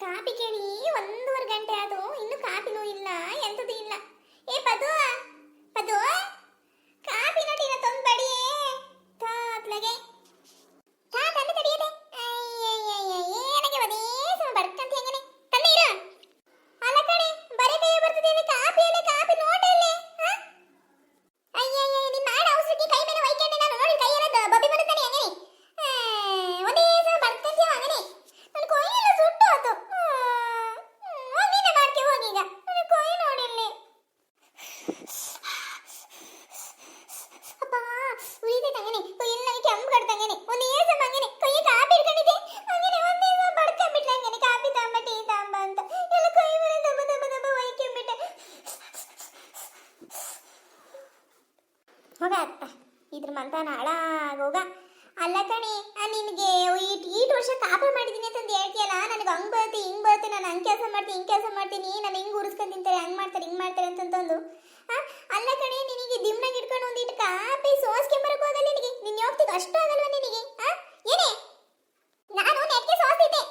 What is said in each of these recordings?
Copy ಕೇಳಿ ಒಂದೂವರೆ ಗಂಟೆ ಅದು ಇನ್ನು ಕಾಪಿನೂ ಇಲ್ಲ ಎಂಥದ್ದು ಇಲ್ಲ. ಏ ಪದು ಪದು ಕಾಪಿ ನೋಟಿನ ತಂದು ಬಡಿಯೇ ತಾ ಅತ್ಲಗೆ ತಾ ತಂದು ತಡಿಯದೆ ಏನಗೆ ಒದೇ ಸಮ ಬಡ್ಕಂತ ಹೆಂಗನೆ ತಂದೆ ಇರು ಅಲ್ಲ ಕಣೆ ಬರೀ ಕೈ ಬರ್ತದೆ ಕಾಪಿ ಅಲ್ಲೇ ಕಾಪಿ ನೋಟ್ ಅಲ್ಲೇ ಹಾ ಅಯ್ಯಯ್ಯ ನಿನ್ನ ಆಡ ಅವಸರಕ್ಕೆ ಕೈ ಮೇಲೆ ಒಯ್ಕೊಂಡೆ ನಾನು ನೋಡಿ ಕೈ ಎಲ್ಲ ಬಬ್ಬಿ ಬರುತ್ತಾನೆ ಹಂಗನೆ ಒಂದೇ ಸಲ ಬಡ್ಕಂತೀಯ ಹಂಗನೆ ನನ್ನ ಕೊಯ್ಯೆಲ್ಲ ಸುಟ್ಟು ಆತು ನೀನೆ ಮಾಡ್ಕೆ ಹೋಗೀಗ ನನ್ನ ಕೊಯ್ ನೋಡಿಲ್ಲಿ ಅಪ್ಪ ಉಳಿದೆ ತಂಗನೆ ಕೊಯ್ಯಲ್ಲಿ ನನಗೆ ಕೆಂಪು ಕಡ್ತಂಗನೆ ಒಂದೇ ಸಮ ಹಂಗನೆ ಕೊಯ್ಯ ಕಾಪಿ ಇಟ್ಕೊಂಡಿದ್ದೆ ಹಂಗನೆ ಒಂದೇ ಸಮ ಬಡ್ಕೊಂಡ್ಬಿಟ್ಲೆ ಹಂಗನೆ ಕಾಪಿ ತಾಂಬ ಟೀ ತಾಂಬ ಅಂತ ಎಲ್ಲ ಕೈ ಮೇಲೆ ದಬ್ಬ ದಬ್ಬ ದಬ್ಬ ಒಯ್ಕೊಂಡ್ಬಿಟ್ಟೆ ಹೋಗ ಅತ್ತ ಇದ್ರ ಮಂತಾನ ಹಾಳಾಗೋಗ ಅಲ್ಲ ಕಣಿ ನಿನ್ಗೆ ಈಟ್ ಈಟ್ ವರ್ಷ ಕಾಪ ಮಾಡಿದ್ದೀನಿ ಅಂತಂದು ಹೇಳ್ತೀಯಲ್ಲ ನನಗೆ ಹಂಗ್ ಬರುತ್ತೆ ಹಿಂಗ್ ಬರುತ್ತೆ ನಾನು ಹಂಗ್ ಕೆಲಸ ಮಾಡ್ತೀನಿ ಹಿಂಗ್ ಕೆಲಸ ಮಾಡ್ತೀನಿ ನಾನು ಹಿಂಗ್ ಉರಿಸ್ಕೊಂಡು ತಿಂತಾರೆ ಹಂಗ್ ಮಾಡ್ತಾರೆ ಹಿಂಗ್ ಮಾಡ್ತಾರೆ ಅಂತಂದು ಆ, ಅಲ್ಲ ಕಣಿ ನಿನಗೆ ದಿಮ್ನಾಗ ಇಟ್ಕೊಂಡು ಒಂದಿಟ್ಟು ಕಾಪಿ ಸೋಸ್ಕೆ ಬರಕ್ ಹೋಗಲ್ಲ ನಿನಗೆ ನಿನ್ನ ಯೋಗ್ತಿಗೆ ಅಷ್ಟು ಆಗಲ್ವ ನಿನಗೆ ಏನೇ ನಾನು ನೆಟ್ಗೆ ಸೋಸ್ತಿದ್ದೆ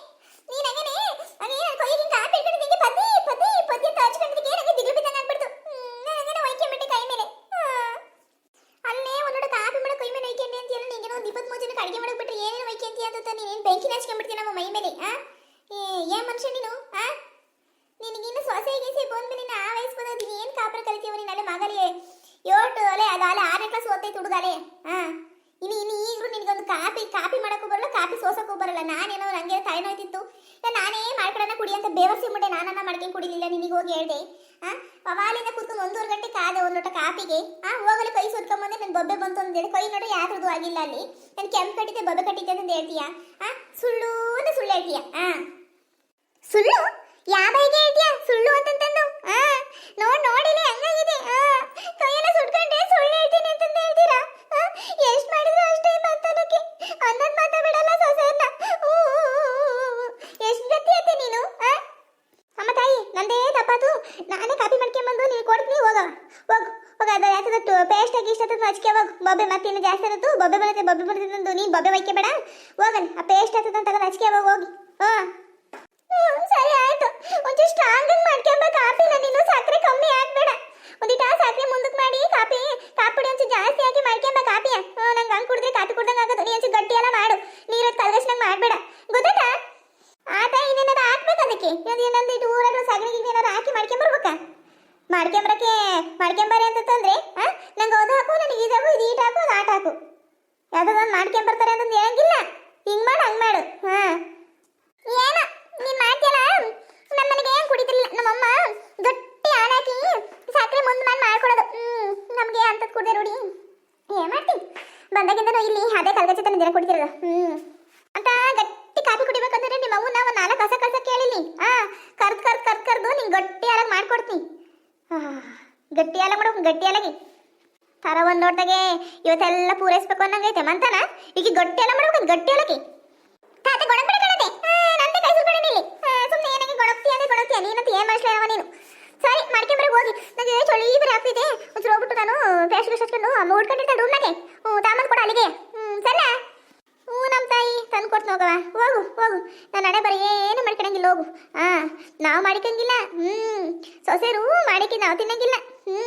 ನೀನ್ ಹಂಗನೆ ಅದೇನ ಕೊಯ್ಯಿಗೆ ಕಾಪಿ ಇಟ್ಕೊಂಡು ನಿಂಗೆ ಪದಿ ಪದಿ ಪದಿ ಅಂತ ಹಚ್ಕೊಂಡಿದ್ದಕ್ಕೆ ನನಗೆ ದಿಗ್ಲು ಬಿದ್ದಂಗೆ ಆಗ್ಬಿಡ್ತು ನಾನು ಹಂಗನೆ ಒಯ್ಕೊಂಬಿಟ್ಟೆ ಕೈ ಮೇಲೆ ಆ. ಅಲ್ಲೇ ಒಂದೊಡ ಕಾಫಿ ಮಾಡಕ್ ಕೈ ಮೇಲೆ ಒಯ್ಕೊಂಡಿ ಅಂತ ಹೇಳಿ ನಿಂಗೆ ಒಂದು ಇಪ್ಪತ್ತ್ ಮೂರು ಜನಕ್ಕೆ ಅಡಿಗೆ ಮಾಡಕ್ ಬಿಟ್ರೆ ಏನೇನು ಒಯ್ಕೊಂತಿ ಅಂತ ನೀನು ಬೆಂಕಿ ಹಚ್ಕೊಂಡ್ಬಿಡ್ತೀನಿ ನಮ್ಮ ಮೈ ಮೇಲೆ ಆ ಏ ಏನ್ ಮನುಷ್ಯ ನೀನು ಆ ನಿನಗಿನ್ನು ಸೊಸೆ ಗೀಸೆ ಬಂದ್ಮೇಲೆ ನಾ ಆ ವಯಸ್ಸು ಬಂದದ್ದು ಏನು ಕಾಪರ ಕಲಿತೀವ ನೀನು ಅಲ್ಲೇ ಮಗಲಿ ಯೋಟು ಅಲೆ ಅದು ಅಲೆ ಆರನೇ ಕ್ಲಾಸ್ ಓದ್ತೈತೆ ಹುಡುಗಲೆ ಆ ಇನ್ನು ಇನ್ನು ಈಗಲೂ ನಿನಗೊಂದು ಕಾಪಿ ಕಾಪಿ ಮಾಡಕ್ಕೂ ಸೋಸಕ್ಕೂ ಬರಲ್ಲ. ನಾನೇನೋ ನಂಗೆ ತಲೆನೋಯ್ತಿತ್ತು. ನಾನೇ ಮಾಡ್ಕೊಡೋಣ ಕುಡಿ ಅಂತ ಬೇವರ್ಸಿ ಮುಟ್ಟೆ ನಾನನ್ನ ಮಾಡ್ಕೊಂಡು ಕುಡಿಲಿಲ್ಲ, ನಿನಗೆ ಹೋಗಿ ಹೇಳ್ದೆ. ಆ ಪವಾಲಿಂದ ಕೂತ್ಕೊಂಡು ಒಂದೂವರೆ ಗಂಟೆ ಕಾದೆ ಒಂದು ಲೋಟ ಕಾಪಿಗೆ. ಆ ಹೋಗಲು ಕೈ ಸುತ್ಕೊಂಬಂದೆ ನನ್ನ ಬೊಬ್ಬೆ ಬಂತು ಅಂತ ಹೇಳಿ. ಕೈ ನೋಡ್ರಿ ಯಾವ್ದು ಆಗಿಲ್ಲ ಅಲ್ಲಿ. ನಾನು ಕೆಂಪು ಕಟ್ಟಿದ್ದೆ, ಬೊಬ್ಬೆ ಕಟ್ಟಿದ್ದೆ ಅಂತ ಹೇಳ್ತೀಯಾ? ಆ, ಸುಳ್ಳು ಅಂತ ಸುಳ್ಳು ಹೇಳ್ತೀಯ? ಆ. ಸುಳ್ಳು? ಯಾವ ಹೇಳ್ತೀಯಾ? ಸುಳ್ಳು ಅಂತಂತಂದು. ಆ, ನೋಡ್ ನೋಡಿಲ್ಲ ಹಂಗಾಗಿದೆ. ಆ ಕೈಯೆಲ್ಲ ಸುಟ್ಕೊಂಡ್ರೆ ಸುಳ್ಳು ಹೇಳ್ತೀನಿ ಅಂತಂದು ಹೇಳ್ತೀರಾ ಆ ಎಷ್ಟು ಮಾಡಿದ್ರು ಅಷ್ಟೇ ಬಂತನಕ್ಕೆ ಅನ್ನೋದು ಮಾತಾಡಲ್ಲ ಸೊಸೆಯನ್ನ ಎಷ್ಟು ಗತಿ ಐತೆ ನೀನು ಆ ಅಮ್ಮ ತಾಯಿ ನಂದೇ ತಪ್ಪಾತು ನಾನೇ ಕಾಪಿ ಮಾಡ್ಕೊಂಬಂದು ನೀವು ಕೊಡ್ತೀನಿ ಹೋಗ ಹೋಗು ಹೋಗ ಅದು ಯಾಕದಟ್ಟು ಪೇಸ್ಟ್ ಆಗಿ ಇಷ್ಟ ಹಚ್ಕೆ ಹೋಗು ಬೊಬ್ಬೆ ಮತ್ತಿನ್ನು ಜಾಸ್ತಿ ಆದತ್ತು ಬೊಬ್ಬೆ ಬರುತ್ತೆ ಬೊಬ್ಬೆ ಬರುತ್ತೆ ನೀನು ಬೊಬ್ಬೆ ಒಯ್ಕೆ ಬೇಡ ಹೋಗನ್ ಆ ಪೇಸ್ಟ್ ಆಗ್ತದೆ ತಗೊಂಡು ಹಚ್ಕೆ ಹೋಗಿ ಹೋಗಿ ಹಾಂ ಹ್ಮ್, ಸರಿ ಆಯ್ತು ಒಂಚೂರು ಸ್ಟ್ರಾಂಗ್ ಆಗಿ ಮಾಡ್ಕೊಂಬ ಕಾಪಿನ ನೀನು ಸಕ್ಕರೆ ಕಮ್ಮಿ ಹಾಕ್ಬೇಡ ಒಂದಿಟ ಸಕ್ಕರೆ ಮುಂದಕ್ಕೆ ಮಾಡಿ ಕಾಪಿ ಕಾಪಿ ಒಂಚೂರು ಜಾಸ್ತಿ ಹಾಕಿ ಮಾಡ್ಕೊಂಬ ಕಾಪಿಯ ನಂಗೆ ಹಂಗೆ ಕುಡಿದ್ರೆ ಕಾಪಿ ಕುಡ್ದಂಗೆ ಆಗೋದು ನೀ ಒಂಚೂರು ಗಟ್ಟಿ ಎಲ್ಲ ಮಾಡು ನೀರು ಕಲ್ಗಸ್ನಂಗೆ ಮಾಡಬೇಡ ಗೊತ್ತಾಯ್ತಾ ಆತ ಇನ್ನೇನಾರು ಹಾಕ್ಬೇಕು ಅದಕ್ಕೆ ಅದು ಏನಂದ್ರೆ ಇದು ಊರಾಗ ಸಗಣಿ ಗಿಗಣಿ ಏನಾರು ಹಾಕಿ ಮಾಡ್ಕೊಂಬರ್ಬೇಕಾ ಮಾಡ್ಕೊಂಬರಕ್ಕೆ ಮಾಡ್ಕೊಂಬಾರೆ ಅಂತಂದ್ರೆ ಆ ನಂಗೆ ಅದು ಹಾಕು ನನಗೆ ಇದು ಹಾಕು ಇದು ಈಟ್ ಹಾಕು ಅದು ಆಟ ಹಾಕು ಯಾವ್ದಾದ್ರು ಮಾಡ್ಕೊಂಬರ್ತಾರೆ ಅಂತಂದು ಹೇಳಂಗಿಲ್ಲ ಹಿಂಗೆ ಮಾಡು ಹಂಗೆ ಮಾಡು ಹಾಂ ಏನ ನೀನ್ ಮಾಡ್ತೀಯಲ್ಲ ನಮ್ಮನೆಗೆ ಏನ್ ಕುಡಿತಿರ್ಲಿಲ್ಲ ನಮ್ಮಮ್ಮ ಗಟ್ಟಿ ಹಾಲಾಕಿ ಸಕ್ಕರೆ ಮುಂದ್ ಮಾಡಿ ಮಾಡ್ಕೊಡೋದು ಹ್ಮ್ ನಮ್ಗೆ ಅಂತದ್ ಕುಡ್ದೆ ರೂಢಿ ಏನ್ ಮಾಡ್ತೀನಿ ಬಂದಾಗಿಂದನೂ ಇಲ್ಲಿ ಅದೇ ಕಲ್ಗಚ್ಚಿ ತನ್ನ ದಿನ ಕುಡಿತಿರೋದು ಹ್ಮ್ ಅಂತ ಗಟ್ಟಿ ಕಾಫಿ ಕುಡಿಬೇಕಂದ್ರೆ ನಿಮ್ಮ ಅವ್ವನ ಒಂದು ನಾಲ್ಕು ಕಸ ಕಸ ಕೇಳಿಲಿ ಆ ಕರ್ದ್ ಕರ್ದ್ ಕರ್ದ್ ಕರ್ದು ನಿಂಗೆ ಗಟ್ಟಿ ಹಾಲಾಗಿ ಮಾಡ್ಕೊಡ್ತೀನಿ ಆ, ಗಟ್ಟಿ ಹಾಲ ಮಾಡೋ ಗಟ್ಟಿ ಹಾಲಾಗಿ ತರ ಒಂದು ನೋಡ್ದಾಗೆ ಇವತ್ತೆಲ್ಲ ಪೂರೈಸ್ಬೇಕು ಅನ್ನಂಗೈತೆ, ಮಂತನ? ಈಗ ಗಟ್ಟಿ ಎಲ್ಲ ಮಾಡ್ಬೇಕು ಗಟ್ಟಿ ಎಲ್ಲಕ್ಕೆ ತಾತ ಗೊಣಪಡ ಕಣತೆ. ನಂದೆ ಕೈ ಕಡೆ ನಿಲ್ಲಿ ಸುಮ್ಮನೆ ಏನಕ್ಕೆ ಗೊಣಕ್ತಿ ಅಂದ್ರೆ ಗೊಣಕ್ತಿ ನೀನಂತ ಏನ್ ಮಾಡಿಸ್ಲೇನವ ನೀನು? ಸರಿ ಮಾಡ್ಕೊಂಬರ ಹೋಗಿ. ನನಗೆ ಚಳಿ ಬರೀ ಆಗ್ತಿದೆ ಒಂಚೂರು ಹೋಗ್ಬಿಟ್ಟು ನಾನು ಪೇಸ್ಟ್ ಗಿಸ್ಟ್ ಹಚ್ಕೊಂಡು ಅಮ್ಮ ಉಡ್ಕೊಂಡಿರ್ತಾಳೆ ರೂಮ್ನಾಗೆ ಹ್ಞೂ, ತಾಮನ್ ಕೊಡ ಅಲ್ಲಿಗೆ. ಹ್ಞೂ ಸರಿ ಹ್ಞೂ ನಮ್ಮ ತಾಯಿ. ತಂದು ಕೊಡ್ತೀನಿ ಹೋಗವ ಹೋಗು ಹೋಗು. ನಾನು ನಡೆ ಬರೀ ಏನು ಮಾಡ್ಕೊಳಂಗಿಲ್ಲ ಹೋಗು. ಹಾಂ ನಾವು ಮಾಡಿಕಂಗಿಲ್ಲ. ಹ್ಞೂ ಸೊಸೆರು ಮಾಡಿಕೆ, ನಾವು ತಿನ್ನಂಗಿಲ್ಲ. ಹ್ಞೂ.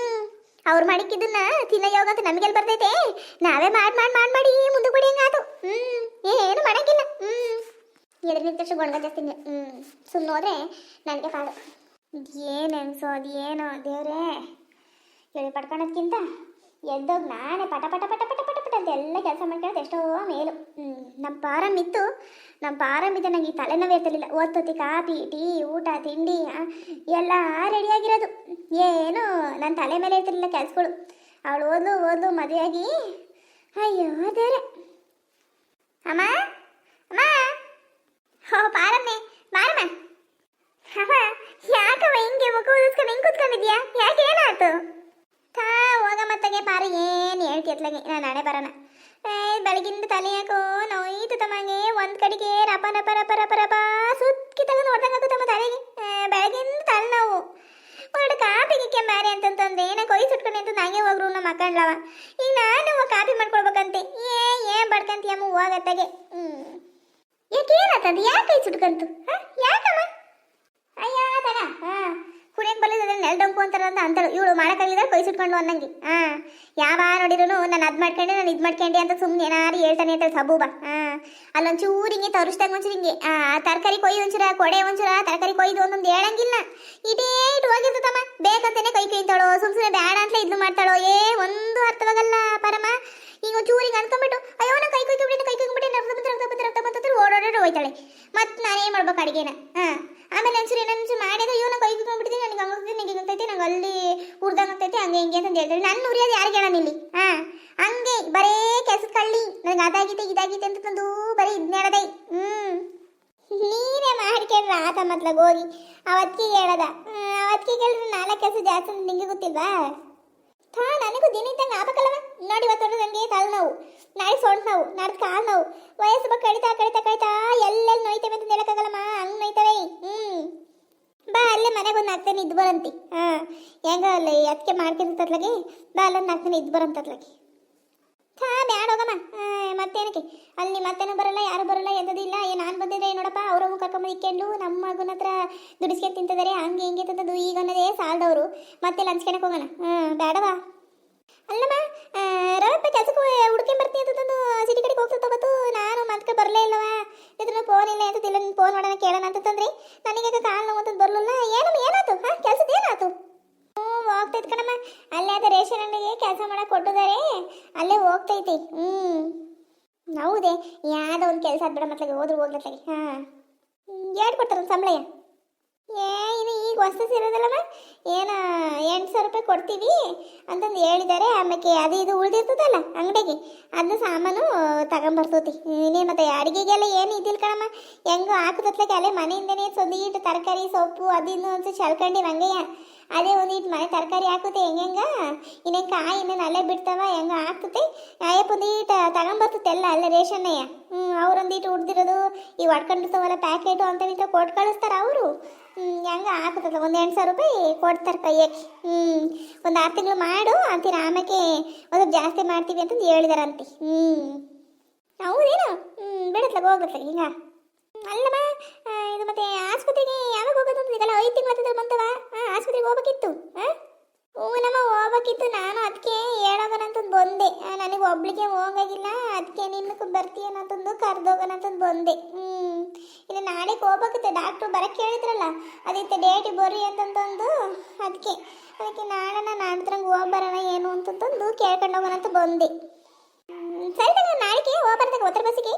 ಅವ್ರು ಮಾಡಿಕ್ಕಿದ್ದನ್ನ ತಿನ್ನ ಯೋಗ ಅಂತ ನಮಗೆಲ್ಲ ಬರ್ತೈತೆ. ನಾವೇ ಮಾಡಿ ಮಾಡಿ ಮಾಡಿ ಮಾಡಿ ಮುಂದೆ ಕೊಡಿ ಹಂಗಾತು. ಹ್ಮ್, ಏನು ಮಾಡಂಗಿಲ್ಲ. ಹ್ಮ್. ಎದುರು ನಿಂತ ಗೊಣಗ ಜಾಸ್ತಿ ಹ್ಮ್ ಸುಮ್ಮನೆ ಹೋದ್ರೆ ನನಗೆ ಪಾಡು. ಏನು ಅನ್ಸೋ ಅದು ಏನೋ ದೇವ್ರೇ. ಹೇಳಿ ಪಡ್ಕೊಳೋದ್ಕಿಂತ ಎದ್ದೋಗಿ ನಾನೇ ಪಟ ಪಟ ಪಟ ಅಂತ ಕೆಲಸ ಮಾಡ್ಕೊಳ್ಳೋದು ಎಷ್ಟೋ ಮೇಲು. ನಮ್ಮ ಪಾರಮ್ಮಿತ್ತು ನಮ್ಮ ಪಾರಮ್ ಇದ್ದ ನಂಗೆ ಈ ತಲೆನೋವೇ ಇರ್ತಿರ್ಲಿಲ್ಲ. ಓದ್ತತಿ ಕಾಫಿ, ಟೀ, ಊಟ, ತಿಂಡಿ ಎಲ್ಲ ರೆಡಿಯಾಗಿರೋದು ಏನು ನನ್ನ ತಲೆ ಮೇಲೆ ಇರ್ತಿರ್ಲಿಲ್ಲ ಕೆಲಸಗಳು. ಅವಳು ಓದ್ಲು ಓದ್ಲು, ಮದುವೆಯಾಗಿ. ಅಯ್ಯೋ, ದೇವ್ರೆ. ಅಮ್ಮ ಅಮ್ಮ. ಹೋ ಪಾರಮ್ಮೆ. ಬಾರಮ್ಮ ಅಮ್ಮ, ಯಾಕಮ್ಮ ಹಿಂಗೆ ಮುಖ ಓದಿಸ್ಕೊಂಡು ಹಿಂಗೆ ಕೂತ್ಕೊಂಡಿದ್ಯಾ ಯಾಕೆ ಏನಾಯ್ತು? ತಾ ಹೋಗಮ್ಮ ತಗೆ ಪಾರ ಏನು ತಲೆಗೆ ಕೆತ್ತಲಾಗಿ ನಾನು ನಾಳೆ ಬರೋಣ. ಏ ಬೆಳಗಿಂದ ತಲೆ ಯಾಕೋ ನೋಯ್ತು ತಮಗೆ ಒಂದ್ ಕಡೆಗೆ ರಪ ರಪ ರಪ ರಪ ರಪ ತಮ್ಮ ತಲೆಗೆ. ಬೆಳಗಿಂದ ತಲೆ ನಾವು. ಒಂದು ಕಾಪಿ ಗಿಕ್ಕೆಂಬಾರೆ ಅಂತಂತಂದ್ರೆ ಏನ ಕೊಯ್ ಸುಟ್ಕೊಂಡು ಅಂತ ನಾಗೆ ಹೋಗ್ರು ನಮ್ಮ ಮಕ್ಕಳವ ಈಗ ನಾನು ಕಾಪಿ ಮಾಡ್ಕೊಳ್ಬೇಕಂತೆ. ಏ, ಏನ್ ಬಡ್ಕಂತೀಯ ಅಮ್ಮ ಹೋಗತ್ತಾಗೆ ಹ್ಞೂ ಯಾಕೆ ಏನಾತದ ಯಾಕೆ ಕೈ ಸುಟ್ಕಂತು? ಹಾಂ? ಯಾಕಮ್ಮ ಅಯ್ಯ, ತಗ. ಹಾಂ. ಕುಡಿಯಕ್ಕೆ ಬರಲಿಲ್ಲ ನೆಲ್ಡಂಕು ಅಂತಾರಂತ ಅಂತಳು. ಇವಳು ಮಾಡೋಕ್ಕಾಗಿದ್ರೆ ಕೈ ಸುಟ್ಕೊಂಡು ಅನ್ನಂಗೆ ಹಾ. ಯಾವ ನೋಡಿದ್ರು ನಾನು ಅದು ಮಾಡ್ಕೊಂಡೆ, ನಾನು ಇದು ಮಾಡ್ಕೊಂಡೆ ಅಂತ ಸುಮ್ಮನೆ ಏನಾರು ಹೇಳ್ತಾನೆ ಅಂತ ಸಬೂಬ. ಹಾಂ ಅಲ್ಲೊಂಚೂರು ಹಿಂಗೆ ತರಿಸ್ದಾಗ ಒಂಚೂರು ಹಿಂಗೆ. ಆ, ತರಕಾರಿ ಕೊಯ್ದು ಒಂಚೂರ, ಕೊಡೆ ಒಂಚೂರ ತರಕಾರಿ ಕೊಯ್ದು ಒಂದೊಂದು ಹೇಳಂಗಿಲ್ಲ. ಇದೇ ಇಟ್ಟು ಹೋಗಿರ್ತದಮ್ಮ ಬೇಕಂತಾನೆ ಕೈ ಕೈತಾಳೋ ಸುಮ್ ಸುಮ್ಮನೆ ಬೇಡ ಅಂತಲೇ ಇದು ಮಾಡ್ತಾಳೋ. ಏ, ಒಂದು ಅರ್ಥವಾಗಲ್ಲ ಪರಮ. ಈಗ ಚೂರಿ ಅನ್ಕೊಂಡ್ಬಿಟ್ಟು ಅಯ್ಯೋ ನಾ ಕೈ ಕೊಯ್ಕೊಂಡ್ಬಿಟ್ಟು ಕೈ ಕೊಯ್ಕೊಂಡ್ಬಿಟ್ಟು ರಕ್ತ ಬಂತು ರಕ್ತ ಬಂತು ರಕ್ತ ಬಂತು ಓಡಾಡೋಡು ಹೋಯ್ತಾಳೆ. ಮತ್ತೆ ನಾನೇನು ಮಾಡ್ಬೇಕು ಅಡಿಗೆನ? ಹಾಂ. ಆಮೇಲೆ ಒಂಚೂರು ಏನನ್ಸು ಮಾಡಿದ್ರೆ, ಅಯ್ಯೋ ಕೈ ಕುತ್ಕೊಂಡ್ಬಿಟ್ಟಿದ್ದೀನಿ ನನಗೆ ಹಂಗಾಗ್ತೈತೆ ನನಗೆ ಹಂಗಾಗ್ತೈತೆ ನಂಗೆ ಅಲ್ಲಿ ಉರ್ದಂಗಾಗ್ತೈತೆ ಹಂಗೆ ಹಿಂಗೆ ಅಂತ ಹೇಳ್ತಾಳೆ. ನನ್ನ ಉರಿಯೋದು ಯಾರಿಗೆ ಹೇಳೋಣ ಇಲ್ಲಿ ಹಾಂ. ಹಂಗೆ ಬರೇ ಕೆಸ ಕಳ್ಳಿ. ನನಗೆ ಅದಾಗಿದೆ, ಇದಾಗಿದೆ ಅಂತ ತಂದು ಬರೀ ಇದು ಹೇಳದೆ. ಹ್ಞೂ ನೀನೇ ಮಾಡ್ಕೊಂಡ್ರ ಆತ ಮತ್ಲಾಗ ಹೋಗಿ? ಅವತ್ತಿಗೆ ಹೇಳದ? ಅವತ್ತಿಗೆ ಕೇಳಿದ್ರೆ ನಾಲ್ಕು ಕೆಲಸ ಜಾಸ್ತಿ ನಿಂಗೆ ಗೊತ್ತಿಲ್ವಾ? ಥಾ, ನನಗೂ ದಿನ ಇದ್ದಂಗೆ ಆಗ್ಬೇಕಲ್ಲವ ನೋಡಿ ಇವತ್ತು ನನಗೆ ಕಾಲು ನೋವು ನಾಳೆ ಸೊಂಟ ನೋವು ನಾಡ್ದು ಕಾಲು ನೋವು ವಯಸ್ಸು ಬಗ್ಗೆ ಕಡಿತಾ ಕಡಿತಾ ಕಡಿತಾ ಎಲ್ಲೆಲ್ಲಿ ನೋಯ್ತೇವೆ ಅಂತ ಹೇಳಕ್ಕಾಗಲ್ಲಮ್ಮ? ಹಂಗೆ ನೋಯ್ತವೆ. ಹ್ಞೂ ಬಾ, ಅಲ್ಲೇ ಮನೆಗೆ ಒಂದು ನಾಲ್ಕು ಇದ್ದು ಬರಂತಿ. ಹಾಂ. ಹೆಂಗ ಅಲ್ಲಿ ಅದಕ್ಕೆ ಮಾಡ್ಕೊಂತತ್ಲಾಗೆ ಬಾ, ಅಲ್ಲೊಂದು ನಾಲ್ಕು ಇದ್ದು ಬರಂತತ್ಲಾಗೆ. ಥಾ, ಬ್ಯಾಡ ಹೋಗಮ್ಮ. ಮತ್ತೇನಕ್ಕೆ? ಅಲ್ಲಿ ಮತ್ತೇನು ಬರಲ್ಲ, ಯಾರು ಬರಲ್ಲ ಎಂಥದಿಲ್ಲ ಏ, ನಾನು ಬಂದಿದ್ರೆ ನೋಡಪ್ಪ ಅವ್ರ ಕರ್ಕೊಂಬಂದು ಇಕ್ಕೊಂಡು, ನಮ್ಮ ಮಗನ ಹತ್ರ ದುಡಿಸ್ಕೊಂಡು ತಿಂತಿದ್ದಾರೆ ಹಂಗೆ ಹಿಂಗೆ ತಂದದ್ದು ಈಗ ಅನ್ನೋದೇ ಸಾಲದವರು ಮತ್ತೆ ಲಂಚ್ ಲಂಚ್ಕೆಣಕ್ಕೆ ಹೋಗೋಣ? ಹ್ಞೂ ಬೇಡವಾ ಅಲ್ಲಮ್ಮ ರವಿಪ್ಪ ಕೆಲಸಕ್ಕೆ ಹುಡ್ಕೊಂಡ್ ಬರ್ತೀನಿ ಅಂತಂದು ಸಿಟಿ ಕಡೆಗೆ ಹೋಗ್ತಾ ಬತ್ತು ನಾನು ಮತ್ತೆ ಬರಲೇ ಇಲ್ಲವ? ಇದ್ರ ಫೋನ್ ಇಲ್ಲ ಅಂತ ನಿನ್ನ ಫೋನ್ ಮಾಡೋಣ ಕೇಳೋಣ ಅಂತಂದ್ರಿ ನನಗೆ ಕಾಲು ನೋವು ಅಂತ ಬರಲಿಲ್ಲ. ಏನಮ್ಮ, ಏನಾಯ್ತು? ಹಾಂ, ಕೆಲಸದ ಏನಾಯ್ತು? ಹ್ಞೂ ಹೋಗ್ತೈತೆ ಕಣಮ್ಮ. ಅಲ್ಲೇ ಅದ ರೇಷನ್ ಅಂಗಡಿಗೆ ಕೆಲಸ ಮಾಡಕ್ಕೆ ಕೊಟ್ಟಿದ್ದಾರೆ ಅಲ್ಲೇ ಹೋಗ್ತೈತಿ. ಹ್ಞೂ ಹೌದೇ, ಯಾವುದೋ ಒಂದು ಕೆಲಸ ಆದ್ಬಿಡ ಮತ್ತೆ ಹೋದ್ರು ಹೋಗ್ಲತ್ತಾಗಿ ಹಾಂ. ಎರಡು ಕೊಡ್ತಾರೆ ಸಂಬಳಯ ಏ ಇದು ಈಗ ಹೊಸ ಇರೋದಿಲ್ಲಮ್ಮ ಏನು ಎಂಟು ಸಾವಿರ ರೂಪಾಯಿ ಕೊಡ್ತೀವಿ ಅಂತಂದು ಹೇಳಿದ್ದಾರೆ. ಆಮೇಲೆ ಅದು ಇದು ಉಳ್ದಿರ್ತದಲ್ಲ ಅಂಗಡಿಗೆ, ಅದನ್ನ ಸಾಮಾನು ತಗೊಂಬರ್ತೈತಿ. ಇನ್ನೇ ಮತ್ತೆ ಅಡುಗೆಗೆಲ್ಲ ಏನು ಇದಿಲ್ಲ ಕಣಮ್ಮ. ಹೆಂಗೋ ಹಾಕುತ್ತತ್ಲಕ್ಕೆ ಅಲ್ಲೇ ಮನೆಯಿಂದನೇ ಒಂದೀಟು ತರಕಾರಿ, ಸೊಪ್ಪು ಅದಿನ್ನು ಅಂತ ಚಲ್ಕೊಂಡಿವಿ ಹಂಗೆಯ ಅದೇ ಒಂದೀಟು ಮನೆ ತರಕಾರಿ ಹಾಕುತ್ತೆ. ಹೆಂಗೆಂಗ? ಇನ್ನೇ ಕಾಯಿ ಇನ್ನೇನು ಅಲ್ಲೇ ಬಿಡ್ತಾವ? ಹೆಂಗೋ ಹಾಕ್ತತೆ. ಅಯ್ಯಪ್ಪ ಒಂದೀಟು ತಗೊಂಬರ್ತತೆ ಎಲ್ಲ, ಅಲ್ಲೇ ರೇಷನ್ನಯ್ಯ ಹ್ಞೂ ಅವ್ರೊಂದೀಟು ಉಡ್ದಿರೋದು, ಈ ಹೊಡ್ಕೊಂಡಿರ್ತಾವಲ್ಲ ಪ್ಯಾಕೆಟು ಅಂತ ಕೊಟ್ಟು ಕಳಿಸ್ತಾರೆ ಅವರು. ಹೆಂಗ ಹಾಕುತ್ತಲ್ಲ ಒಂದು ಎಂಟು ಸಾವಿರ ರೂಪಾಯಿ ಕೊಡ್ತಾರೆ ಕೈಯಕ್ಕೆ ಹ್ಞೂ ಒಂದು ಆರು ತಿಂಗಳು ಮಾಡು ಅಂತೀರ ಆಮೇಲೆ ಒಂದು ಜಾಸ್ತಿ ಮಾಡ್ತೀವಿ ಅಂತಂದು ಹೇಳಿದಾರಂತೆ. ಹ್ಞೂ ಹೌದೇನು? ಹ್ಞೂ ಬಿಡತ್ಲಾಗ ಹೋಗುತ್ತೆ ಹಿಂಗ. ಅಲ್ಲಮ್ಮ ಇದು ಮತ್ತೆ ಆಸ್ಪತ್ರೆಗೆ ಯಾವಾಗ ಹೋಗೋದು ಅಂತ ಐದು ತಿಂಗಳು ಬಂತವ ಹಾಂ ಆಸ್ಪತ್ರೆಗೆ ಹೋಗ್ಬೇಕಿತ್ತು ಹಾಂ ಹ್ಞೂ ನಮ್ಮ ಹೋಗ್ಬೇಕಿತ್ತು ನಾನು ಅದಕ್ಕೆ ಹೇಳೋಗಣ ಅಂತಂದು ಬಂದೆ ನನಗೆ ಒಬ್ಳಿಗೆ ಹೋಗಂಗಿಲ್ಲ, ಅದಕ್ಕೆ ನಿನ್ನಕ್ಕೆ ಬರ್ತೀಯನಂತಂದು ಕರೆದೋಗೋಣಂತಂದು ಬಂದೆ. ಹ್ಞೂ ಇಲ್ಲ ನಾಳೆಗೆ ಹೋಗ್ಬೇಕಿತ್ತು ಡಾಕ್ಟ್ರು ಬರಕ್ಕೆ ಹೇಳಿದ್ರಲ್ಲ ಅದಕ್ಕೆ ಡೇಟಿಗೆ ಬರ್ರಿ ಅಂತಂತಂದು ಅದಕ್ಕೆ ಅದಕ್ಕೆ ನಾಳೆ ನಾನು ಅಂತರಂಗೆ ಹೋಗ್ಬರೋಣ ಏನು ಅಂತಂತಂದು ಕೇಳ್ಕೊಂಡು ಹೋಗೋಣಂತ ಬಂದೆ. ಸರಿ ತಗ, ನಾಳೆಗೆ ಹೋಗ್ಬಾರ್ದಾಗ ಒತ್ತರ ಬಸ್ಸಿಗೆ.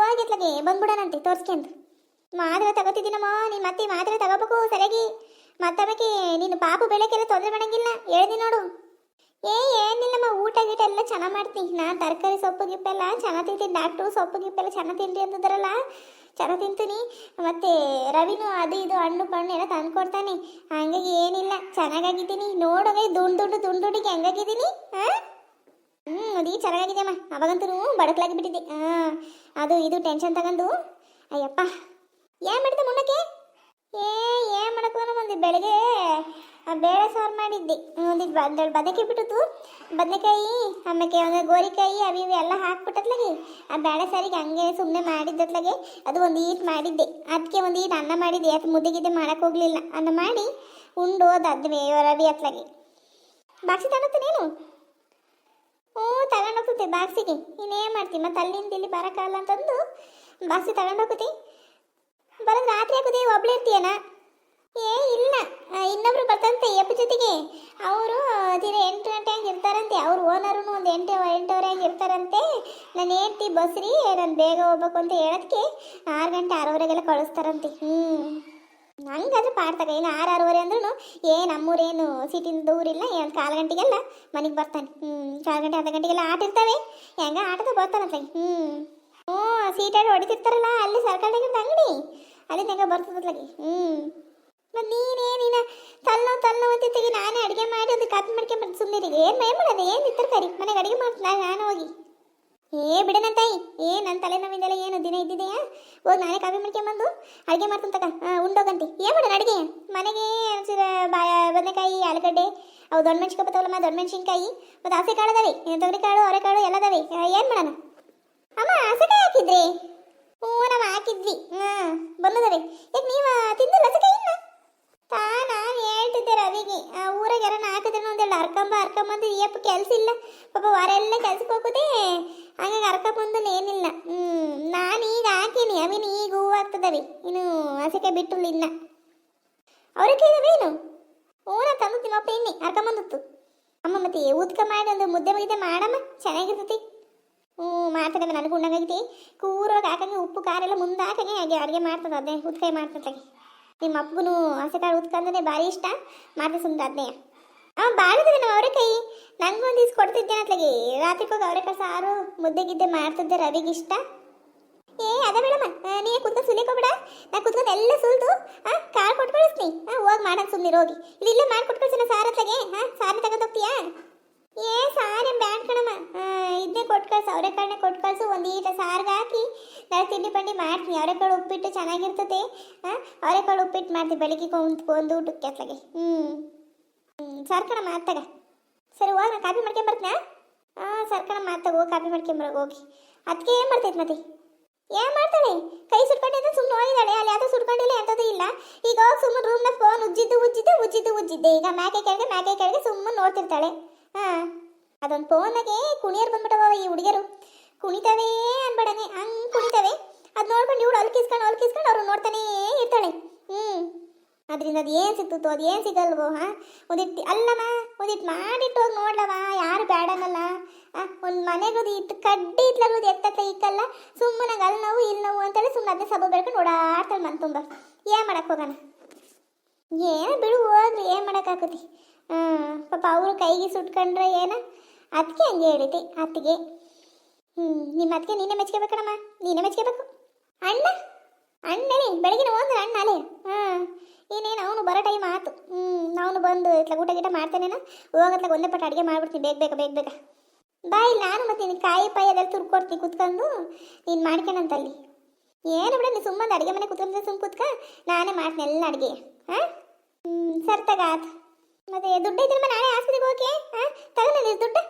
ಹೋಗಿತ್ಲಗೆ ಬಂದ್ಬಿಡೋಣಂತೆ ತೋರ್ಸ್ಕೊಂಡು ಮಾತ್ರೆ ತಗೋತಿದ್ದೀನಮ್ಮ, ನೀನು ಮತ್ತೆ ಮಾತ್ರೆ ತಗೋಬೇಕು, ಸರಿಯಾಗಿ. ಮತ್ತಬೇಕು ನೀನು ಪಾಪು ಬೆಳಕೆಲ್ಲ ತೊಂದರೆ ಮಾಡಂಗಿಲ್ಲ. ಹೇಳ್ದಿ ನೋಡು. ಏ, ಏನಿಲ್ಲಮ್ಮ, ಊಟ ಗೀಟ ಎಲ್ಲ ಚೆನ್ನಾಗಿ ಮಾಡ್ತೀನಿ ನಾನು ತರಕಾರಿ ಸೊಪ್ಪು ಗಿಪ್ಪೆಲ್ಲ ಚೆನ್ನಾಗಿ ತಿಂತೀನಿ ಡಾಕ್ಟ್ರು ಸೊಪ್ಪು ಗಿಪ್ಪೆಲ್ಲ ಚೆನ್ನಾಗಿ ತಿನ್ರಿ ಅಂತದ್ರಲ್ಲ ಚೆನ್ನಾಗಿ ತಿಂತೀನಿ. ಮತ್ತೆ ರವಿನು ಅದು ಇದು ಹಣ್ಣು ಪಣ್ಣು ಎಲ್ಲ ತಂದು ಕೊಡ್ತಾನೆ. ಹಂಗಾಗಿ ಏನಿಲ್ಲ, ಚೆನ್ನಾಗಾಗಿದ್ದೀನಿ. ನೋಡೋಗಿ ದುಂಡು ದುಂಡು ದುಂಡು ದುಂಡಿಗೆ ಹೆಂಗಾಗಿದ್ದೀನಿ ಹಾಂ ಹ್ಞೂ ಅದೀ ಚೆನ್ನಾಗಿದೆಯಮ್ಮ ಅವಾಗಂತೂ ಬಡಕಲಾಗಿ ಬಿಟ್ಟಿದ್ದೆ ಹಾಂ ಅದು ಇದು ಟೆನ್ಷನ್ ತಗೊಂಡು. ಅಯ್ಯಪ್ಪ. ಏನು ಮಾಡಿದೆ ಮುನ್ನಕ್ಕೆ? ಏ, ಏನು ಮಾಡಕ್ಕೆ ಒಂದು ಬೆಳಗ್ಗೆ ಬೇಳೆ ಸಾರು ಮಾಡಿದ್ದೆ. ಒಂದಿಟ್ಟು ಒಂದೆರಡು ಬದಕೆ ಬಿಟ್ಟಿತು ಬದನೆಕಾಯಿ ಆಮೇಲೆ ಒಂದು ಗೋರಿಕಾಯಿ, ಅವು ಇವು ಎಲ್ಲ ಹಾಕ್ಬಿಟ್ಟತ್ಲಾಗಿ. ಆ ಬೇಳೆ ಸಾರಿಗೆ ಹಂಗೆ ಸುಮ್ಮನೆ ಮಾಡಿದ್ದತ್ಲಾಗೆ ಅದು ಒಂದು ಈಟ್ ಮಾಡಿದ್ದೆ. ಅದಕ್ಕೆ ಒಂದು ಈಟ್ ಅನ್ನ ಮಾಡಿದ್ದೆ. ಅದು ಮುದ್ದೆಗಿದ್ದೆ ಮಾಡಕ್ಕೆ ಹೋಗಲಿಲ್ಲ. ಅನ್ನ ಮಾಡಿ ಉಂಡು ಅದ್ವೇ ರವಿ ಅತ್ಲಾಗೆ ಬಾಕ್ಸಿ ತಗೋತೀನೇನು ಹ್ಞೂ ತಗೊಂಡೋಗ್ತೈತೆ ಬಾಕ್ಸಿಗೆ. ಇನ್ನೇನು ಮಾಡ್ತೀನಿ ಮತ್ತೆ ಅಲ್ಲಿಂದ ಇಲ್ಲಿ ಬರೋಕ್ಕಾಗಲ್ಲ ಅಂತಂದು. ಬಾಕ್ಸಿ ತಗೊಂಡೋಗ್ತಿ ಬರೋದು ರಾತ್ರಿ ಹಾಕೋದೇ ಒಬ್ಳೆ ಇರ್ತೀಯನ? ಏ, ಇಲ್ಲ. ಇನ್ನೊಬ್ರು ಬರ್ತಂತೆ ಎಪ್ಪ ಜೊತೆಗೆ. ಅವರು ತೀರ ಎಂಟು ಗಂಟೆ ಹಂಗೆ ಇರ್ತಾರಂತೆ. ಅವ್ರ ಓನರು ಒಂದು ಎಂಟು ಎಂಟೂವರೆ ಹಂಗೆ ಇರ್ತಾರಂತೆ. ನಾನು ಹೇಳ್ತಿ ಬಸ್ರಿ ನಾನು ಬೇಗ ಹೋಗ್ಬೇಕು ಅಂತ ಹೇಳೋದಕ್ಕೆ ಆರು ಗಂಟೆ, ಆರೂವರೆಗೆಲ್ಲ ಕಳಿಸ್ತಾರಂತೆ. ಹ್ಞೂ ಹಂಗಾದ್ರೆ ಪಾಡ್ತಾಗ ಇನ್ನು ಆರು, ಆರೂವರೆ ಅಂದ್ರೂ ಏ, ನಮ್ಮೂರೇನು ಸಿಟಿಯಿಂದ ದೂರ ಇಲ್ಲ ಕಾಲು ಗಂಟೆಗೆಲ್ಲ ಮನೆಗೆ ಬರ್ತಾನೆ. ಹ್ಞೂ ಕಾಲು ಗಂಟೆ, ಅರ್ಧ ಗಂಟೆಗೆಲ್ಲ ಆಟ ಇರ್ತಾವೆ. ಹೆಂಗ ಆಟದ ಬರ್ತಾನಂತೆ. ಹ್ಞೂ ಹ್ಞೂ ಸೀಟಾಡಿ ಹೊಡಿತಿರ್ತಾರಲ್ಲ, ಅಲ್ಲಿ ಸರ್ಕಾರಿ ಅಂಗಡಿ. ಅಲ್ಲಿ ತನಕ ಬರ್ತದತ್ಲಾಗಿ ಹ್ಞೂ ಮತ್ತು ನೀನೇ ನೀನು ತಲ್ಲೋ ತಲ್ಲೋ ತೆಗಿ ನಾನೇ ಅಡುಗೆ ಮಾಡಿ ಒಂದು ಕಾಪಿ ಸುಮ್ಮನೆ ಏನು ಏನು ಮಾಡೋದು? ಏನು ತರಕಾರಿ ಮನೆಗೆ ಅಡುಗೆ ಮಾಡ್ತೀನಿ ನಾನು ಹೋಗಿ. ಏ ಬಿಡನ ತಾಯಿ ಏ ನನ್ನ ತಲೆನೋವಿಂದೆಲ್ಲ ಏನು ದಿನ ಇದ್ದಿದೆಯಾ? ಹೋಗಿ ನಾನೇ ಕಾಫಿ ಮಾಡ್ಕೊಂಬಂದು ಅಡುಗೆ ಮಾಡ್ತೀನಿ ಹಾಂ ಉಂಡೋಗಂತಿ ಏನು ಮಾಡೋಣ ಅಡುಗೆ? ಮನೆಗೆ ಬಾಯ ಬದನೆಕಾಯಿ, ಆಲೂಗಡ್ಡೆ, ಅವು ದೊಡ್ಡ ಮೆಣಸಿನ್ಕಾಯಿ ಪತ್ತವಲ್ಲಮ್ಮ ದೊಡ್ಡ ಮೆಣಸಿನ್ಕಾಯಿ, ಮತ್ತು ಹಸೆ ಕಾಳು ಅದಾವೆ ತೊಗರಿಕಾಳು, ಅವರೆಕಾಳು ಎಲ್ಲ ಅದಾವೆ. ಏನು ಮಾಡೋಣ? ಅಮ್ಮ, ಹಸೆಕಾಯಿ ಹಾಕಿದ್ರಿ? ಹ್ಞೂ ಹಾಕಿದ್ವಿ. ಹಾಂ ಬಂದದವೆ ಯಾಕೆ ನೀವು ತಿಂದಿಲ್ಲ ಹಸೆಕಾಯಿ ಇನ್ನ? ತಾ, ನಾನು ಹೇಳ್ತಿದ್ದೆ ರವಿಗೆ ಊರಾಗ ಯಾರನ್ನ ಕೆಲ್ಸ ಇಲ್ಲ. ಪಾಪ ವಾರ ಎಲ್ಲ ಕೆಲ್ಸಕ್ಕೆ ಹೋಗೋದೇ ಹಂಗಾಗಿ ಅರ್ಕೊಂಬಂದು ಏನಿಲ್ಲ. ಹ್ಞೂ ನಾನು ಈಗ ಹಾಕೀನಿ, ಅವಿನ ಈಗ ಹೂವು ಆಗ್ತದವಿ ಇನ್ನು ಹಸಿಕೆ ಬಿಟ್ಟು ಇನ್ನ. ಅವ್ರಿಗೆ ಏನು? ಹೂನ ತಂದು ತಿನ್ನಪ್ಪ ಇನ್ನಿ ಅರ್ಕಂಬಂದಿತ್ತು ಅಮ್ಮ ಮತ್ತೆ ಉದ್ಕ ಮಾಡಿ ಒಂದು ಮುದ್ದೆ ಮುಗಿದ್ದೆ ಮಾಡಮ್ಮ ಚೆನ್ನಾಗಿರ್ತೈತಿ. ಹ್ಞೂ, ಮಾಡ್ತದೆ ನನಗೆ ಉಣ್ಣಂಗೈತಿ ಕೂರೋಗಿ ಹಾಕಂಗೆ ಉಪ್ಪು, ಖಾರ ಎಲ್ಲ ಮುಂದೆ ಹಾಕಂಗೆ ಹಾಗೆ ಅಡುಗೆ ಮಾಡ್ತದೆ ಅದೇ, ಉದ್ಕಾಯಿ ಮಾಡ್ತದೆ ನಿಮ್ಮ ಅಪ್ಪಗೂ ಹಸೆಕಾಳು ಉತ್ಕಂದ್ರೆ ಭಾರಿ ಇಷ್ಟ. ಮಾಡ್ದೆ ಸುಮ್ಮನೆ ಅದನ್ನೇ ಅವ ಬಾಳಿದ್ರೆ ನಾವು ಅವರೆಕಾಯಿ ನಂಗೆ ಒಂದು ಇಸ್ ಕೊಡ್ತಿದ್ದೆ ರಾತ್ರಿ ಹೋಗಿ ಅವರೆಕಾಯಿ ಸಾರು ಮುದ್ದೆ, ಗಿದ್ದೆ ಮಾಡ್ತಿದ್ದೆ ರವಿಗೆ ಇಷ್ಟ. ಏ, ಅದ ಬೇಡಮ್ಮ. ನೀ ಕುತ್ಕೊಂಡು ಸುಲಿಕೋಬೇಡ ನಾ ಕುತ್ಕೊಂಡು ಎಲ್ಲ ಸುಲ್ದು ಆ ಕಾಳು ಕೊಟ್ಕೊಳಿಸ್ತೀನಿ ಆ, ಹೋಗಿ ಮಾಡೋದು ಸುಮ್ಮನೆ ಹೋಗಿ. ಇಲ್ಲಿ ಇಲ್ಲೇ ಮಾಡಿ ಸಾರ್ ಅತ್ಲಾಗೆ ಹಾ ಸಾರಿ ತಗೊಂಡು ಹೋಗ್ತೀಯಾ? ಏ ಸಾರಿ, ಬ್ಯಾಡ್ ಕಣಮ್ಮ. ಇದನ್ನೇ ಕೊಟ್ಟು ಕಳ್ಸು ಅವರೆಕಾಳನ್ನೇ ಕೊಟ್ಟು ಕಳ್ಸು ಒಂದು ಈಟ ಸಾರ್ಗೆ ಹಾಕಿ ನಾನು ತಿಂಡಿ ಪಂಡಿ ಮಾಡ್ತೀನಿ. ಅವರೆಕಾಳು ಉಪ್ಪಿಟ್ಟು ಚೆನ್ನಾಗಿರ್ತದೆ ಹಾಂ ಅವರೆಕಾಳು ಉಪ್ಪಿಟ್ಟು ಮಾಡ್ತೀನಿ. ಬೆಳಿಗ್ಗೆ ಒಂದು ಒಂದು ಊಟಕ್ಕೆ ಅತ್ಲಾಗೆ ಹ್ಞೂ ಹ್ಞೂ ಮಾತಾಗ ಸರಿ, ಹೋಗಿ, ನಾನು ಕಾಪಿ ಮಾಡ್ಕೊಂಡ್ ಹಾಂ ಹಾಂ ಕಣಮ್ಮ ಮಾತಾಗ ಹೋಗಿ ಕಾಪಿ ಮಾಡ್ಕೊಂಬರೋಗಿ ಹೋಗಿ. ಅದಕ್ಕೆ ಏನು ಮಾಡ್ತೈತೆ ಮತ್ತೆ? ಏನು ಮಾಡ್ತಾಳೆ? ಕೈ ಸುಟ್ಕೊಂಡಿದ್ದ ಸುಮ್ಮನೆ ಹೋಗಿದ್ದಾಳೆ ಅಲ್ಲಿ ಯಾವುದು ಸುಟ್ಕೊಂಡಿಲ್ಲ, ಎಂಥದ್ದು ಇಲ್ಲ. ಈಗ ಸುಮ್ಮನೆ ರೂಮ್ನ ಫೋನ್ ಉಜ್ಜಿದ್ದು ಉಜ್ಜಿದ್ದು ಉಜ್ಜಿದ್ದು ಉಜ್ಜಿದ್ದೆ. ಈಗ ಮ್ಯಾಕೆ ಕೆಳಗೆ ಮ್ಯಾಕೆ ಕೆಳಗೆ ಸುಮ್ಮನೆ ನೋಡ್ತಿರ್ತಾಳೆ. ಹಾಂ. ಅದೊಂದು ಫೋನಾಗೆ ಕುಣಿಯರು ಬಂದ್ಬಿಟ್ಟವ ಈ ಹುಡುಗಿಯರು. ಕುಣಿತವೇ ಅನ್ಬೇಡನೆ ಹಂಗೆ ಕುಣಿತವೆ. ಅದು ನೋಡ್ಕೊಂಡು ಇವಳು ಅಲ್ಕಿಸ್ಕೊಂಡು ಅಲ್ಕಿಸ್ಕೊಂಡು ಅವ್ರು ನೋಡ್ತಾನೇ ಇರ್ತಾಳೆ. ಹ್ಞೂ ಅದರಿಂದ ಅದು ಏನು ಸಿಕ್ತಿತ್ತು ಅದು ಏನು ಸಿಗಲ್ವೋ, ಹಾಂ? ಒಂದಿಟ್ಟು ಅಲ್ಲಮ್ಮ ಒಂದಿಟ್ಟು ಮಾಡಿಟ್ಟು ಹೋಗಿ ನೋಡ್ಲವ, ಯಾರು ಬೇಡನಲ್ಲ ಒಂದು ಮನೆಗೆ ಇಟ್ಟು ಕಡ್ಡಿ ಇಟ್ಲಲ್ಲೋದು ಎತ್ತತ್ತ ಇಕ್ಕಲ್ಲ ಸುಮ್ಮನೆ ಅಲ್ಲಿ ನೋವು ಇಲ್ಲಿ ನೋವು ಅಂತೇಳಿ ಸುಮ್ಮನೆ ಅದನ್ನೇ ಸಬ ಬೆಳ್ಕೊಂಡು ಓಡಾಡ್ತಾಳೆ ಮನ್ ತುಂಬ ಏನು ಮಾಡಕ್ಕೆ ಹೋಗೋಣ? ಏನು ಬಿಡು ಹೋಗ್ರಿ ಏನು ಮಾಡೋಕ್ಕಾಗತಿ ಹಾಂ ಪಾಪ ಅವರು ಕೈಗೆ ಸುಟ್ಕೊಂಡ್ರೆ ಏನ? ಅದಕ್ಕೆ ಹಂಗೆ ಹೇಳಿದೆ, ಅತ್ತಿಗೆ. ಹ್ಞೂ ನಿಮ್ಮ ಅದಕ್ಕೆ ನೀನೇ ಮೆಚ್ಕೋಬೇಕಣಮ್ಮ, ನೀನೇ ಮೆಚ್ಕೋಬೇಕು. ಅಣ್ಣ, ಅಣ್ಣನೇ, ಬೆಳಗಿನ ಒಂದು ಅಣ್ಣ ಅಲ್ಲೇ. ಹಾಂ, ಇನ್ನೇನು ಅವನು ಬರೋ ಟೈಮ್ ಆತು. ಹ್ಞೂ ಅವನು ಬಂದು ಇತ್ಲಾಗ ಊಟ ಗಿಟ ಮಾಡ್ತೇನೇನ, ಹೋಗತ್ಲಾಗ ಒಂದೇ ಪಟ್ಟ ಅಡುಗೆ ಮಾಡ್ಬಿಡ್ತೀನಿ, ಬೇಗ ಬೇಗ ಬೇಗ ಬೇಗ. ಬಾಯ್ ನಾನು ಮತ್ತೆ ನಿನ್ನ ಕಾಯಿ ಪಾಯಿ ಅದೆಲ್ಲ ತುರ್ಕೊಡ್ತೀನಿ, ಕುತ್ಕೊಂಡು. ನೀನು ಮಾಡ್ಕೊಂಡಂತಲ್ಲಿ ಏನು ಬಿಡ ನೀನು ಸುಮ್ಮನೆ ಅಡುಗೆ ಮನೆ ಕುತ್ಕೊಂಡ್ರೆ ಸುಮ್ಮ ಕುತ್ಕ, ನಾನೇ ಮಾಡ್ತೀನಿ ಎಲ್ಲ ಅಡುಗೆ. ಹಾಂ? ಹ್ಞೂ ಸರ್ ಆತು. ಮತ್ತೆ ದುಡ್ಡು ಇದ್ರೆ ನಾಳೆ ಆಸ್ಪತ್ರೆಗೆ ಹೋಗಿ ಹಾಂ ತಗೊಂಡಿ ದುಡ್ಡು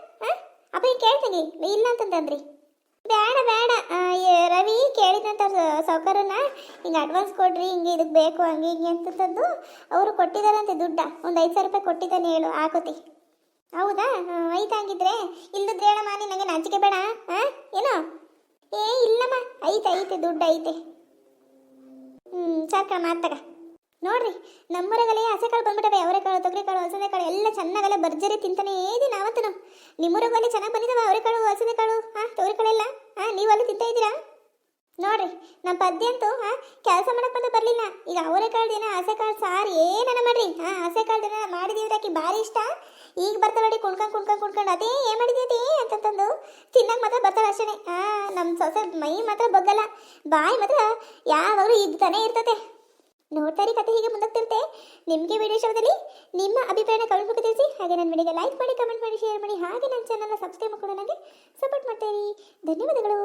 ಅಪ್ಪ ಈಗ ಕೇಳ್ತೀನಿ? ಇಲ್ಲ ಅಂತಂದ್ರಿ ಬೇಡ ಬೇಡ. ರವಿ ಕೇಳಿದಂತ ಸೌಕರ್ಯನ ಹಿಂಗೆ ಅಡ್ವಾನ್ಸ್ ಕೊಡ್ರಿ, ಹಿಂಗೆ ಇದಕ್ಕೆ ಬೇಕು, ಹಂಗೆ ಹಿಂಗೆ ಅಂತಂದು ಅವರು ಕೊಟ್ಟಿದ್ದಾರಂತೆ ದುಡ್ಡ. ಒಂದು ಐದು ಸಾವಿರ ರೂಪಾಯಿ ಕೊಟ್ಟಿದ್ದಾನೆ ಹೇಳು ಆಕೋತಿ ಹೌದಾ? ಐದು ಐತೆ ಹಂಗಿದ್ರೆ? ಇಲ್ಲದ್ರೆ ಹೇಳಮ್ಮ, ನೀನು ನನಗೆ ನಾಚಿಕೆ ಬೇಡ ಹಾಂ ಏನೋ? ಏ, ಇಲ್ಲಮ್ಮ. ಐತೆ ಐತೆ, ದುಡ್ಡು ಐತೆ. ಹ್ಞೂ ಸಾಕ ಮಾತಗ ನೋಡ್ರಿ, ನಮ್ಮೂರಾಗಲೇ ಹಸೆಕಾಳು ಬಂದ್ಬಿಟ್ಟವೆ, ಅವರೆಕಾಳು, ತೊಗರಿಕಾಳು ಹಸದೆಕಾಳು ಎಲ್ಲ ಚೆನ್ನಾಗಲ್ಲ ಭರ್ಜರಿ ತಿಂತಾನೇ ಇದೀನಿ ನಾವಂತೂ ನಾವು ನಿಮ್ಮೂರಾಗಲ್ಲಿ ಚೆನ್ನಾಗಿ ಬಂದಿದ್ದಾವೆ ಅವರೆಕಾಳು ಹಸದೆಕಾಳು ಹಾಂ ತೊಗರಿಕಾಳೆಲ್ಲ? ಹಾಂ ನೀವಲ್ಲಿ ತಿಂತಾ ಇದ್ದೀರಾ? ನೋಡ್ರಿ ನಮ್ಮ ಪದ್ಯ ಅಂತೂ ಹಾಂ ಕೆಲಸ ಮಾಡಕ್ಕೆ ಬಂದು ಬರಲಿಲ್ಲ. ಈಗ ಅವರೆಕಾಳು ದಿನ ಹಸೆ ಕಾಳು ಸಾರು ಏನನ ಮಾಡ್ರಿ? ಹಾಂ ಹಸೆಕಾಳು ದಿನ ಮಾಡಿದಿದ್ರೆ ಆಕಿ ಭಾರಿ ಇಷ್ಟ. ಈಗ ಬರ್ತಾಳೆ ನೋಡಿ, ಕುಣ್ಕೊಂಡು ಕುಣ್ಕೊಂಡು ಕುಣ್ಕೊಂಡು, ಅದೇ ಏನು ಮಾಡಿದ್ಯತಿ ಅಂತಂತಂದು ತಿನ್ನಕ್ಕೆ ಮಾತ್ರ ಬರ್ತಾಳೆ ಅಷ್ಟೇ ಹಾಂ ನಮ್ಮ ಸೊಸೆ ಮೈ ಮಾತ್ರ ಬಗ್ಗಲ್ಲ. ಬಾಯಿ ಮಾತ್ರ ಯಾವಾಗಲೂ ಇದ್ದಾನೆ ಇರ್ತತೆ. ನೋಡ್ತಾರೆ ಕತೆ ಹೀಗೆ ಮುಂದಕ್ತಿರುತ್ತೆ ನಿಮಗೆ ವಿಡಿಯೋ ಶೋದಲ್ಲಿ ನಿಮ್ಮ ಅಭಿಪ್ರಾಯನ ಕಮೆಂಟ್ ಮೂಲಕ ತಿಳಿಸಿ. ಹಾಗೆ ನನ್ನ ವಿಡಿಯೋಗೆ ಲೈಕ್ ಮಾಡಿ ಕಮೆಂಟ್ ಮಾಡಿ ಶೇರ್ ಮಾಡಿ. ಹಾಗೆ ನನ್ನ ಚಾನಲ್ನ ಸಬ್ಸ್ಕ್ರೈಬ್ ಮಾಡ್ಕೊಂಡು ನನಗೆ ಸಪೋರ್ಟ್ ಮಾಡ್ತೀರಿ ಧನ್ಯವಾದಗಳು.